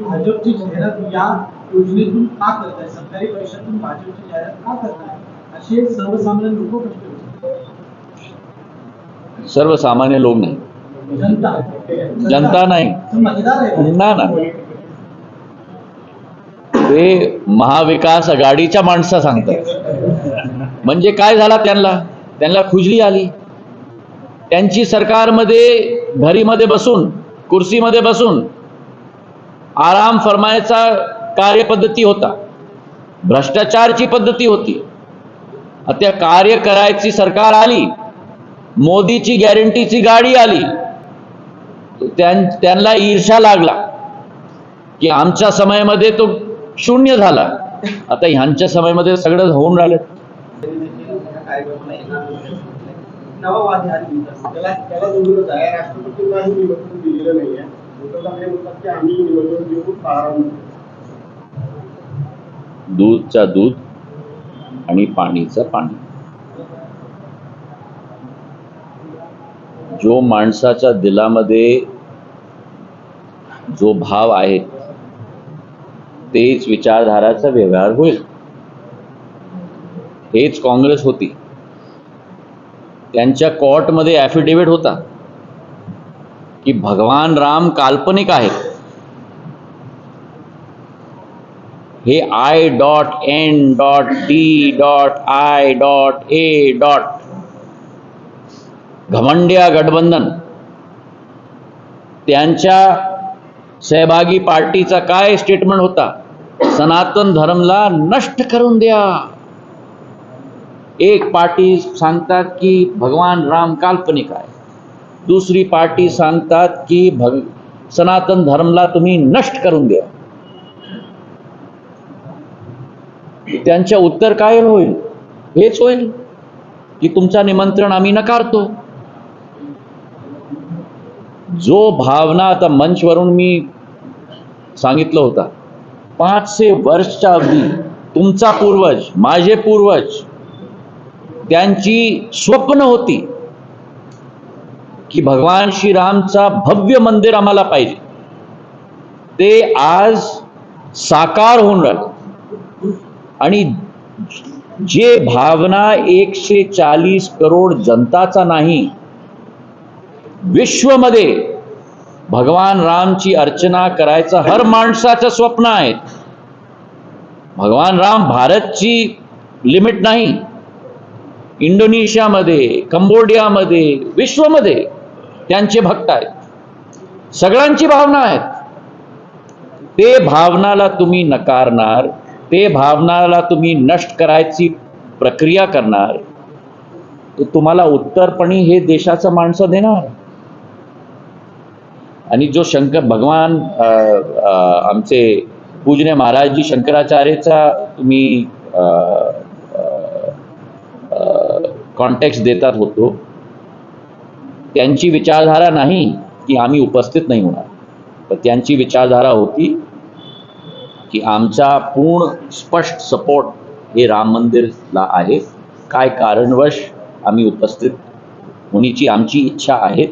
भाजपची जाहिरात या योजनेतून का करताय? सरकारी पैशातून भाजपची जाहिरात का करताय? असे सर्वसामान्य लोक प्रश्न. सर्वसामान्य लोक नाही. जनता. जनता नाही. ना ना. ते महाविकास आघाडीच्या माणसं सांगतात. म्हणजे काय झाला त्यांना? त्यांना खुजली आली. त्यांची सरकारमध्ये घरीमध्ये बसून कुर्सीमध्ये बसून आराम फरमायचा कार्यपद्धती होता. भ्रष्टाचारची पद्धती होती. आता कार्य करायची सरकार आली मोदीची गॅरंटीची गाडी आली त्यां त्यांना ईर्षा लागला की आमच्या समयामध्ये तो शून्य झाला. आता ह्यांच्या समयामध्ये सगळं होऊन राहिलं. नवा आली त्याला त्याला निवडूनच आहे. राष्ट्रपतींनाही दिलेलं नाही आहे दूधचा दूध आणि पाणीचं पाणी. जो माणसाच्या दिलामध्ये जो भाव आहे तेच विचारधाराचा व्यवहार होईल. हेच काँग्रेस होती. त्यांच्या कोर्टमध्ये ॲफिडेव्हिट होता. की भगवान राम काल्पनिक आहेत. हे I dot N dot D dot I dot A dot घमंड्या गठबंधन. त्यांच्या सहभागी पार्टीचा काय स्टेटमेंट होता? सनातन धर्मला नष्ट करून द्या. एक पार्टी सांगतात की भगवान राम काल्पनिक आहे दुसरी पार्टी सांगतात की भग सनातन धर्मला तुम्ही नष्ट करून द्या. त्यांच्या उत्तर काय होईल? हेच होईल की तुमचा निमंत्रण आम्ही नकारतो. जो भावना आता मंचवरून मी सांगितलं होता पाचशे वर्षच्या अवधी तुमचा पूर्वज माझे पूर्वज त्यांची स्वप्न होती. की भगवान श्रीरामचा भव्य मंदिर आम्हाला पाहिजे. ते आज साकार होऊन राहिलं. आणि जे भावना एकशे चाळीस करोड जनताचा नाही विश्वमध्ये भगवान रामची अर्चना करायचं हर माणसाचं स्वप्न आहे. भगवान राम भारतची लिमिट नाही. इंडोनेशियामध्ये कंबोडियामध्ये विश्वमध्ये त्यांचे भक्त आहेत. सगळ्यांची भावना आहेत. ते भावनाला तुम्ही नकारणार ते भावनाला तुम्ही नष्ट करायची प्रक्रिया करणार तर तुम्हाला उत्तरपणी हे देशाचं माणसं देणार. आणि जो शंकर भगवान आमचे पूजने महाराजजी शंकराचार्यचा तुम्ही कॉन्टॅक्ट देतात होतो. त्यांची विचारधारा नाही की आम्ही उपस्थित नाही होणार. तर त्यांची विचारधारा होती की आमचा पूर्ण स्पष्ट सपोर्ट हे राम मंदिरला आहे. काय कारणवश आम्ही उपस्थित? होण्याची आमची इच्छा आहे.